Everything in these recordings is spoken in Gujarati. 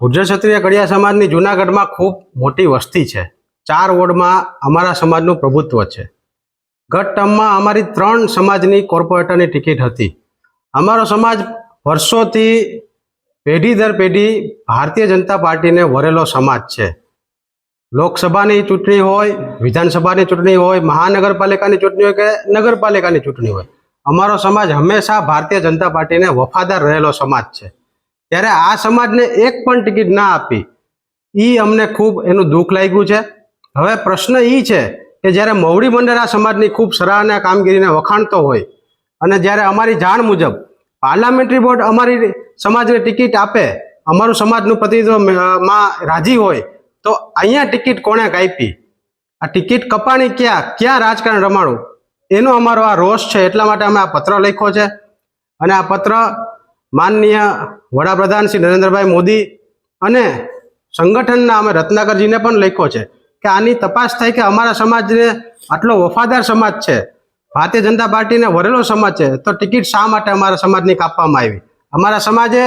ગુર્જર ક્ષત્રિય કડિયા સમાજની જુનાગઢમાં ખૂબ મોટી વસ્તી છે. ચાર વોર્ડમાં અમારા સમાજનું પ્રભુત્વ છે. ગત ટર્મમાં અમારી ત્રણ સમાજની કોર્પોરેટરની ટિકિટ હતી. અમારો સમાજ વર્ષોથી પેઢી દર પેઢી ભારતીય જનતા પાર્ટીને વરેલો સમાજ છે. લોકસભાની ચૂંટણી હોય, વિધાનસભાની ચૂંટણી હોય, મહાનગરપાલિકાની ચૂંટણી હોય કે નગરપાલિકાની ચૂંટણી હોય, અમારો સમાજ હંમેશા ભારતીય જનતા પાર્ટીને વફાદાર રહેલો સમાજ છે. ત્યારે આ સમાજને એક પણ ટિકિટ ના આપી. એ અમને ખૂબ એનું દુઃખ લાગ્યું છે. હવે પ્રશ્ન એ છે કે જ્યારે મવડી મંડળ આ સમાજની ખૂબ સરાહના કામગીરીને વખાણતો હોય અને જ્યારે અમારી જાણ મુજબ પાર્લામેન્ટરી બોર્ડ અમારી સમાજને ટિકિટ આપે, અમારું સમાજનું પ્રતિનિધિત્વ મ- રાજી હોય, તો અહીંયા ટિકિટ કોણે કાપી? આ ટિકિટ કપાણી ક્યાં? ક્યાં રાજકારણ રમાડું એનો અમારો આ રોષ છે, એટલા માટે અમે આ પત્ર લખ્યો છે. અને આ પત્ર માનનીય વડાપ્રધાન શ્રી નરેન્દ્રભાઈ મોદી અને સંગઠનના અમે રત્નાકરજીને પણ લખ્યો છે કે આની તપાસ થાય કે અમારા સમાજને આટલો વફાદાર સમાજ છે, ભારતીય જનતા પાર્ટીને વરેલો સમાજ છે, તો ટિકિટ શા માટે અમારા સમાજની કાપવામાં આવી? અમારા સમાજે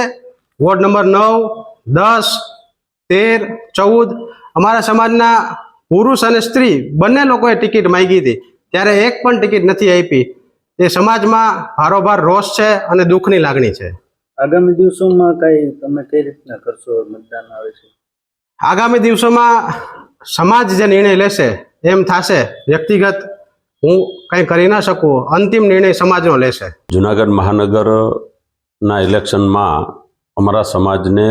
વોર્ડ નંબર નવ, દસ, તેર, ચૌદ, અમારા સમાજના પુરુષ અને સ્ત્રી બંને લોકોએ ટિકિટ માંગી હતી. ત્યારે એક પણ ટિકિટ નથી આપી. એ સમાજમાં ભારોભાર રોષ છે અને દુઃખની લાગણી છે. આગામી દિવસોમાં કઈ તમે કઈ રીતના કરશો? મતદાન આવે છે. આગામી દિવસોમાં સમાજ જે નિર્ણય લેશે એમ થશે. વ્યક્તિગત હું કંઈ કરી ના શકું અંતિમ નિર્ણય સમાજનો લેશે. જુનાગઢ મહાનગરના ઇલેક્શનમાં અમારા સમાજને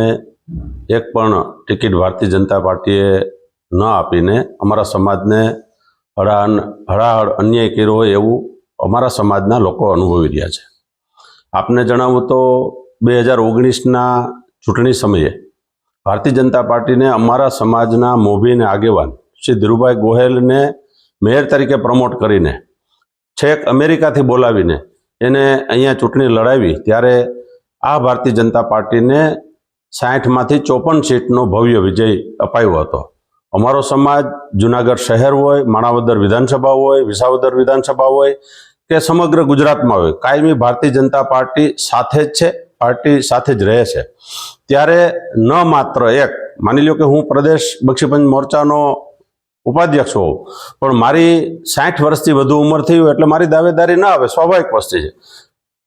એક પણ ટિકિટ ભારતીય જનતા પાર્ટીએ ન આપીને અમારા સમાજને હળાન હળાહળ અન્યાય કર્યો હોય એવું અમારા સમાજના લોકો અનુભવી રહ્યા છે. આપને જણાવું તો બે હજાર ઓગણીસના ચૂંટણી સમયે ભારતીય જનતા પાર્ટીને અમારા સમાજના મોભીને આગેવાન શ્રી ધીરુભાઈ ગોહેલને મેયર તરીકે પ્રમોટ કરીને છેક અમેરિકાથી બોલાવીને એને અહીંયા ચૂંટણી લડાવી ત્યારે આ ભારતીય જનતા પાર્ટીને સાઠમાંથી ચોપન સીટનો ભવ્ય વિજય અપાયો હતો. અમારો સમાજ જુનાગઢ શહેર હોય, માણાવદર વિધાનસભા હોય, વિસાવદર વિધાનસભા હોય કે સમગ્ર ગુજરાતમાં હોય, કાયમી ભારતીય જનતા પાર્ટી સાથે જ છે. પાર્ટી સાથે જ રહે છે. ત્યારે ન માત્ર એક, માની લો કે હું પ્રદેશ બક્ષીપંચ મોરચાનો ઉપાધ્યક્ષ હોઉં, પણ મારી સાઠ વર્ષથી વધુ ઉંમર થઈ હોય એટલે મારી દાવેદારી ના આવે, સ્વાભાવિક વસ્તુ છે.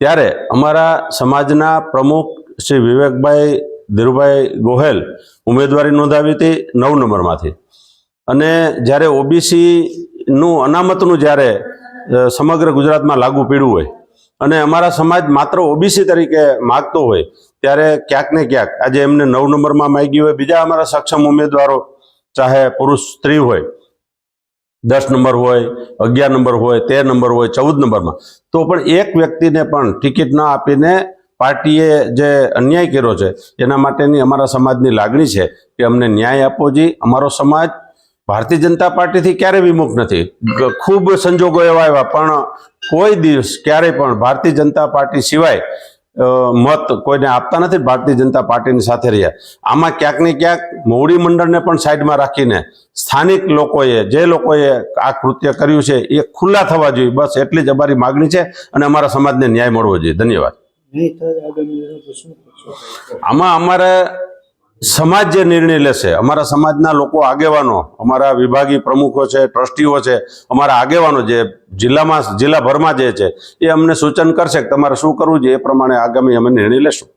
ત્યારે અમારા સમાજના પ્રમુખ શ્રી વિવેકભાઈ ધીરુભાઈ ગોહેલ ઉમેદવારી નોંધાવી હતી નવ નંબરમાંથી. અને જ્યારે ઓબીસીનું અનામતનું જ્યારે સમગ્ર ગુજરાતમાં લાગુ પીડ્યું હોય અને અમારા સમાજ માત્ર ઓબીસી તરીકે માગતો હોય, ત્યારે ક્યાંક ને ક્યાંક આજે એમને નવ નંબરમાં માગી હોય, બીજા અમારા સક્ષમ ઉમેદવારો, ચાહે પુરુષ, સ્ત્રી હોય, દસ નંબર હોય, અગિયાર નંબર હોય, તેર નંબર હોય, ચૌદ નંબરમાં, તો પણ એક વ્યક્તિને પણ ટિકિટ ન આપીને પાર્ટીએ જે અન્યાય કર્યો છે, એના માટેની અમારા સમાજની લાગણી છે કે અમને ન્યાય આપવો જોઈએ. અમારો સમાજ ભારતીય જનતા પાર્ટીથી ક્યારે વિમુખ નથી. ખૂબ સંજોગો એવા આવ્યા, પણ કોઈ દિવસ ક્યારેય પણ ભારતીય જનતા પાર્ટી સિવાય મત કોઈને આપતા નથી ભારતીય જનતા પાર્ટીની સાથે રહ્યા. આમાં ક્યાંક ને ક્યાંક મોવડી મંડળને પણ સાઈડમાં રાખીને સ્થાનિક લોકોએ જે લોકોએ આ કૃત્ય કર્યું છે એ ખુલ્લા થવા જોઈએ. બસ એટલી જ અમારી માગણી છે અને અમારા સમાજને ન્યાય મળવો જોઈએ. ધન્યવાદ. આમાં અમારે સમાજ જે નિર્ણય લેશે, અમારા સમાજના લોકો આગેવાનો, અમારા વિભાગીય પ્રમુખો છે, ટ્રસ્ટીઓ છે, અમારા આગેવાનો જે જિલ્લામાં, જિલ્લાભરમાં જે છે, એ અમને સૂચન કરશે કે તમારે શું કરવું છે એ પ્રમાણે આગામી અમે નિર્ણય લેશું.